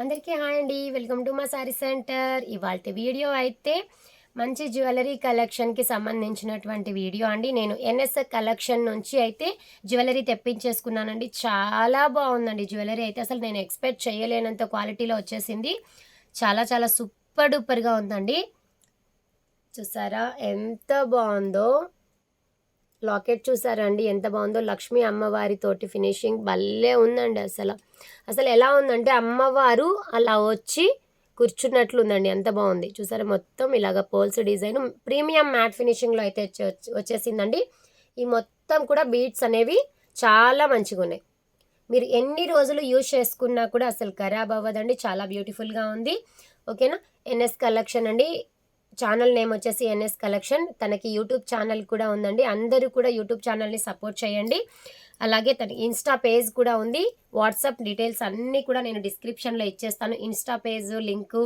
అందరికీ హాయ్ అండి. Welcome to మా సారీ సెంటర్. ఇవాళ వీడియో అయితే మంచి జ్యువెలరీ కలెక్షన్కి సంబంధించినటువంటి వీడియో అండి. నేను ఎన్ఎస్ కలెక్షన్ నుంచి అయితే జ్యువెలరీ తెప్పించేసుకున్నానండి. చాలా బాగుందండి జ్యువెలరీ అయితే. అసలు నేను ఎక్స్పెక్ట్ చేయలేనంత క్వాలిటీలో వచ్చేసింది. చాలా చాలా సూపర్ డూపర్గా ఉందండి. చూసారా? ఎంత బాగుందో. లాకెట్ చూసారండి. ఎంత బాగుందో లక్ష్మీ అమ్మవారితోటి ఫినిషింగ్ భలే ఉందండి అసలు. అసలు ఎలా ఉందంటే అమ్మవారు అలా వచ్చి కూర్చున్నట్లు ఉందండి ఎంత బాగుంది. చూసారా మొత్తం ఇలాగ పోల్స్ డిజైన్ ప్రీమియం మ్యాట్ ఫినిషింగ్లో అయితే వచ్చేసిందండి. ఈ మొత్తం కూడా బీట్స్ అనేవి చాలా మంచిగా ఉన్నాయి మీరు ఎన్ని రోజులు యూజ్ చేసుకున్నా కూడా అసలు ఖరాబ్ అవ్వదండి. చాలా బ్యూటిఫుల్గా ఉంది. ఓకేనా? ఎన్ఎస్ కలెక్షన్ అండి. ఛానల్ నేమ్ వచ్చేసి ఎన్ఎస్ కలెక్షన్. తనకి యూట్యూబ్ ఛానల్ కూడా ఉందండి. అందరూ కూడా యూట్యూబ్ ఛానల్ని సపోర్ట్ చేయండి. అలాగే తన ఇన్స్టా పేజ్ కూడా ఉంది. వాట్సాప్ డీటెయిల్స్ అన్నీ కూడా నేను డిస్క్రిప్షన్లో ఇచ్చేస్తాను. Insta page link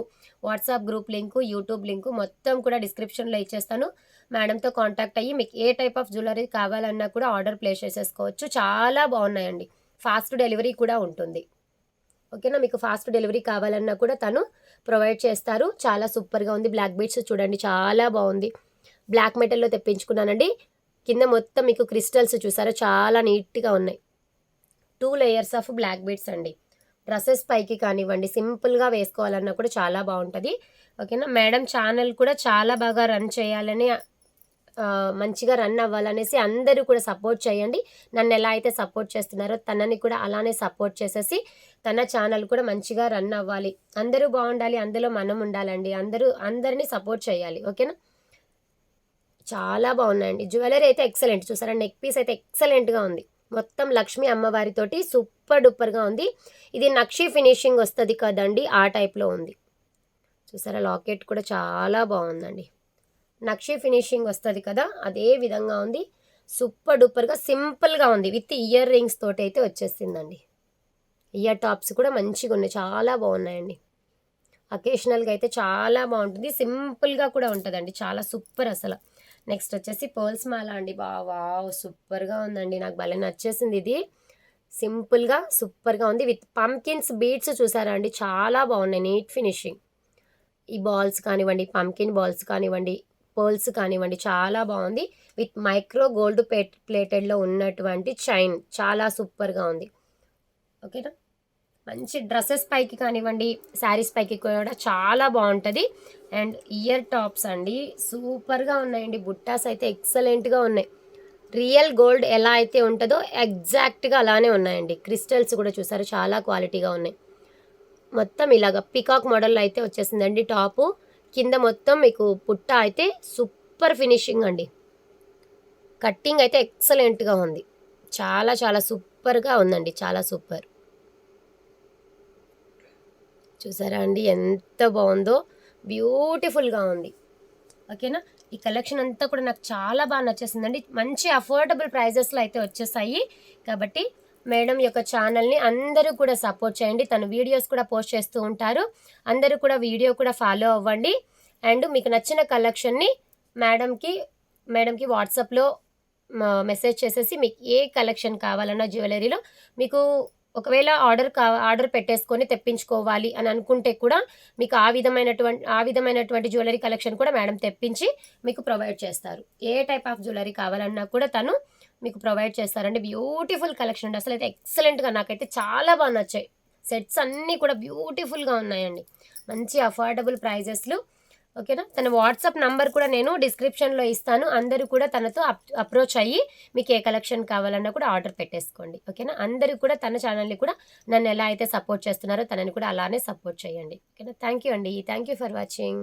WhatsApp group link YouTube link మొత్తం కూడా డిస్క్రిప్షన్లో ఇచ్చేస్తాను. మేడంతో కాంటాక్ట్ అయ్యి మీకు ఏ టైప్ ఆఫ్ జ్యువెలరీ కావాలన్నా కూడా ఆర్డర్ ప్లేస్ చేసేసుకోవచ్చు. చాలా బాగున్నాయండి. ఫాస్ట్ డెలివరీ కూడా ఉంటుంది. ఓకేనా? మీకు ఫాస్ట్ డెలివరీ కావాలన్నా కూడా తను ప్రొవైడ్ చేస్తారు. చాలా సూపర్గా ఉంది. బ్లాక్ బీట్స్ చూడండి. చాలా బాగుంది. బ్లాక్ మెటల్లో తెప్పించుకున్నానండి. కింద మొత్తం మీకు క్రిస్టల్స్ చూసారా? చాలా నీట్గా ఉన్నాయి. Two layers of black beads అండి. డ్రెస్సెస్ పైకి కానివ్వండి సింపుల్గా వేసుకోవాలన్నా కూడా చాలా బాగుంటుంది. ఓకేనా? మేడం ఛానల్ కూడా చాలా బాగా రన్ చేయాలని మంచిగా రన్ అవ్వాలనేసి అందరూ కూడా సపోర్ట్ చేయండి. నన్ను ఎలా అయితే సపోర్ట్ చేస్తున్నారో తనని కూడా అలానే సపోర్ట్ చేసేసి తన ఛానల్ కూడా మంచిగా రన్ అవ్వాలి. అందరూ బాగుండాలి అందులో మనం ఉండాలండి. అందరూ అందరినీ సపోర్ట్ చేయాలి. ఓకేనా? చాలా బాగున్నాయండి. జ్యువెలరీ అయితే ఎక్సలెంట్. చూసారా? నెక్ పీస్ అయితే ఎక్సలెంట్గా ఉంది. మొత్తం లక్ష్మీ అమ్మవారితోటి సూపర్ డూపర్గా ఉంది. ఇది నక్షి ఫినిషింగ్ వస్తుంది కదండి ఆ టైప్లో ఉంది. చూసారా? లాకెట్ కూడా చాలా బాగుందండి. నక్షి ఫినిషింగ్ వస్తుంది కదా అదే విధంగా ఉంది. సూపర్ డూపర్గా సింపుల్గా ఉంది. విత్ ఇయర్ రింగ్స్ తోటి అయితే వచ్చేసిందండి. ఇయర్ టాప్స్ కూడా మంచిగా ఉన్నాయి. చాలా బాగున్నాయండి. అకేషనల్గా అయితే చాలా బాగుంటుంది. సింపుల్గా కూడా ఉంటుందండి. చాలా సూపర్ అసలు. నెక్స్ట్ వచ్చేసి పర్ల్స్ మాల అండి. బావా సూపర్గా ఉందండి. నాకు భలే నచ్చేసింది ఇది. సింపుల్గా సూపర్గా ఉంది. విత్ పంకిన్స్ బీడ్స్ చూసారా అండి? చాలా బాగున్నాయి. Neat finishing. ఈ బాల్స్ కానివ్వండి పంకిన్ బాల్స్ కానివ్వండి పర్ల్స్ కానివ్వండి చాలా బాగుంది. విత్ మైక్రో గోల్డ్ ప్లేటెడ్లో ఉన్నటువంటి చైన్ చాలా సూపర్గా ఉంది. ఓకేనా? మంచి డ్రెస్సెస్ పైకి కానివ్వండి శారీస్ పైకి కూడా చాలా బాగుంటుంది. అండ్ ఇయర్ టాప్స్ అండి సూపర్గా ఉన్నాయండి. బుట్టాస్ అయితే ఎక్సలెంట్గా ఉన్నాయి. రియల్ గోల్డ్ ఎలా అయితే ఉంటుందో ఎగ్జాక్ట్గా అలానే ఉన్నాయండి. క్రిస్టల్స్ కూడా చూసారు చాలా క్వాలిటీగా ఉన్నాయి. మొత్తం ఇలాగ పికాక్ మోడల్ అయితే వచ్చేసిందండి టాపు. కింద మొత్తం మీకు పుట్ట అయితే సూపర్ ఫినిషింగ్ అండి. కట్టింగ్ అయితే ఎక్సలెంట్గా ఉంది. చాలా చాలా సూపర్గా ఉందండి. చాలా సూపర్. చూసారా అండి? ఎంత బాగుందో? బ్యూటిఫుల్గా ఉంది. ఓకేనా? ఈ కలెక్షన్ అంతా కూడా నాకు చాలా బాగా నచ్చేసిందండి. మంచి అఫోర్డబుల్ ప్రైజెస్లో అయితే వచ్చేసాయి. కాబట్టి మేడం యొక్క ఛానల్ని అందరూ కూడా సపోర్ట్ చేయండి. తను వీడియోస్ కూడా పోస్ట్ చేస్తూ ఉంటారు. అందరూ కూడా వీడియో కూడా ఫాలో అవ్వండి. అండ్ మీకు నచ్చిన కలెక్షన్ని మేడంకి మేడంకి వాట్సాప్లో మెసేజ్ చేసేసి మీకు ఏ కలెక్షన్ కావాలన్నా జ్యువెలరీలో మీకు ఒకవేళ ఆర్డర్ కా ఆర్డర్ పెట్టేసుకొని తెప్పించుకోవాలి అని అనుకుంటే కూడా మీకు ఆ విధమైనటువంటి ఆ విధమైనటువంటి జ్యువెలరీ కలెక్షన్ కూడా మేడం తెప్పించి మీకు ప్రొవైడ్ చేస్తారు. ఏ టైప్ ఆఫ్ జ్యువెలరీ కావాలన్నా కూడా తను మీకు ప్రొవైడ్ చేస్తారండి. బ్యూటిఫుల్ కలెక్షన్ అండి. అసలు అయితే ఎక్సలెంట్గా నాకైతే చాలా బాగా నచ్చాయి. సెట్స్ అన్నీ కూడా బ్యూటిఫుల్గా ఉన్నాయండి. మంచి అఫోర్డబుల్ ప్రైజెస్లు. ఓకేనా? తన వాట్సాప్ నంబర్ కూడా నేను డిస్క్రిప్షన్లో ఇస్తాను. అందరూ కూడా తనతో అప్రోచ్ అయ్యి మీకు ఏ కలెక్షన్ కావాలన్నా కూడా ఆర్డర్ పెట్టేసుకోండి. ఓకేనా? అందరూ కూడా తన ఛానల్ని కూడా నన్ను ఎలా అయితే సపోర్ట్ చేస్తున్నారో తనని కూడా అలానే సపోర్ట్ చేయండి. ఓకేనా? థ్యాంక్ యూ అండి. Thank you for watching.